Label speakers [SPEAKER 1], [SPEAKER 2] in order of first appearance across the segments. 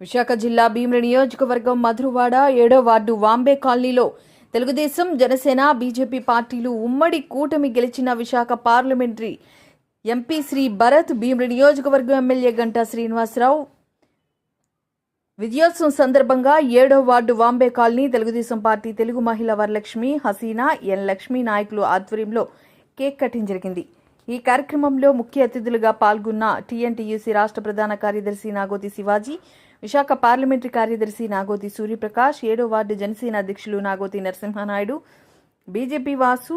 [SPEAKER 1] విశాఖ జిల్లా భీమిలి నియోజకవర్గం మధురవాడ ఏడో వార్డు వాంబే కాలనీలో తెలుగుదేశం జనసేన బీజేపీ పార్టీలు ఉమ్మడి కూటమి గెలిచిన విశాఖ పార్లమెంటరీ ఎంపీ శ్రీ భరత్ భీమిలి నియోజకవర్గం ఎమ్మెల్యే గంటా శ్రీనివాసరావు. విజయోత్సవం సందర్భంగా ఏడో ward Vambay colony Telugu Desam party Telugu మహిళ వరలక్ష్మి హసీనా ఎన్ లక్ష్మి నాయకులు ఆధ్వర్యంలో కేక్ కటింగ్ జరిగింది. ఈ కార్యక్రమంలో ముఖ్య అతిథులుగా పాల్గొన్న టీఎన్టీయూసీ రాష్ట్ర ప్రధాన కార్యదర్శి నాగోతి శివాజీ విశాఖ పార్లమెంటరీ కార్యదర్శి నాగోతి సూర్యప్రకాష్ ఏడో వార్డు జనసేన అధ్యక్షులు Nagoti Narasimha Naidu BJP Vasu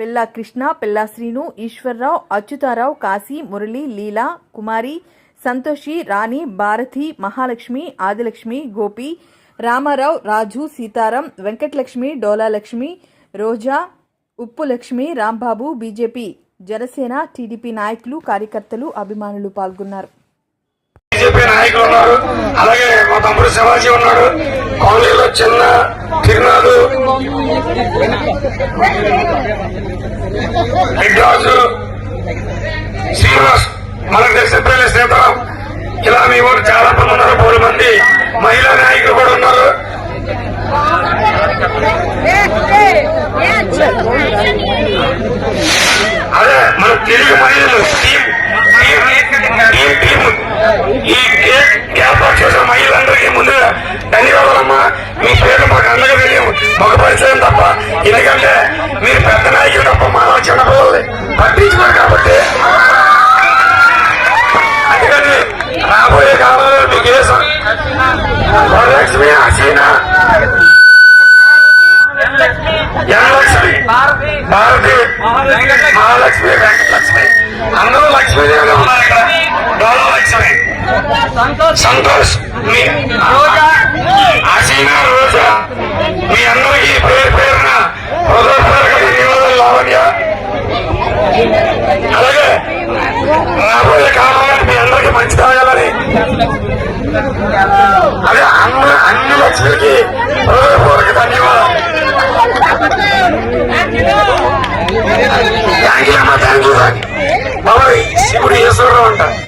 [SPEAKER 1] Pilla Krishna Pilla Srinu Eswararao Achyutharao Kasi Murali Leela Kumari Santoshi Rani Bharati Mahalakshmi Adilakshmi Gopi Ramarao Raju Sitaram Venkatalakshmi Dolalakshmi Roja Uppu Lakshmi Rambabu BJP Janasena TDP నాయకులు కార్యకర్తలు అభిమానులు పాల్గొన్నారు.
[SPEAKER 2] బీజేపీ నాయకులు ఉన్నారు. అలాగే మా తమ్ముడు శివాజీ ఉన్నాడు. కాలనీలో చిన్న తిరునాడు బిగ్రాజు శ్రీనివాస్ మనకు తెలిసిన పిల్లల సీతారాం ఇలా మీ ఊరు చాలా మంది ఉన్నారు మూడు మంది. మహిళా నాయకులు కూడా ఉన్నారు. అదే మన తెలుగు మహిళలు స్కీమ్ టీం. ఒక పరిచయం తప్ప ఎందుకంటే మీరు పెద్ద నాయకులు తప్ప మా చిన్న పిల్లలు పట్టించుకోరు కాబట్టి. అందుకని రాబోయే కాలంలో మీకు ఏ వరలక్ష్మి హసీనా జనలక్ష్మి భారతి మహాలక్ష్మి వెంకటలక్ష్మి. అందరూ లక్ష్మీదేవిగా ఉన్నారు ఇక్కడ. డోలలక్ష్మి సంతోష్. మీ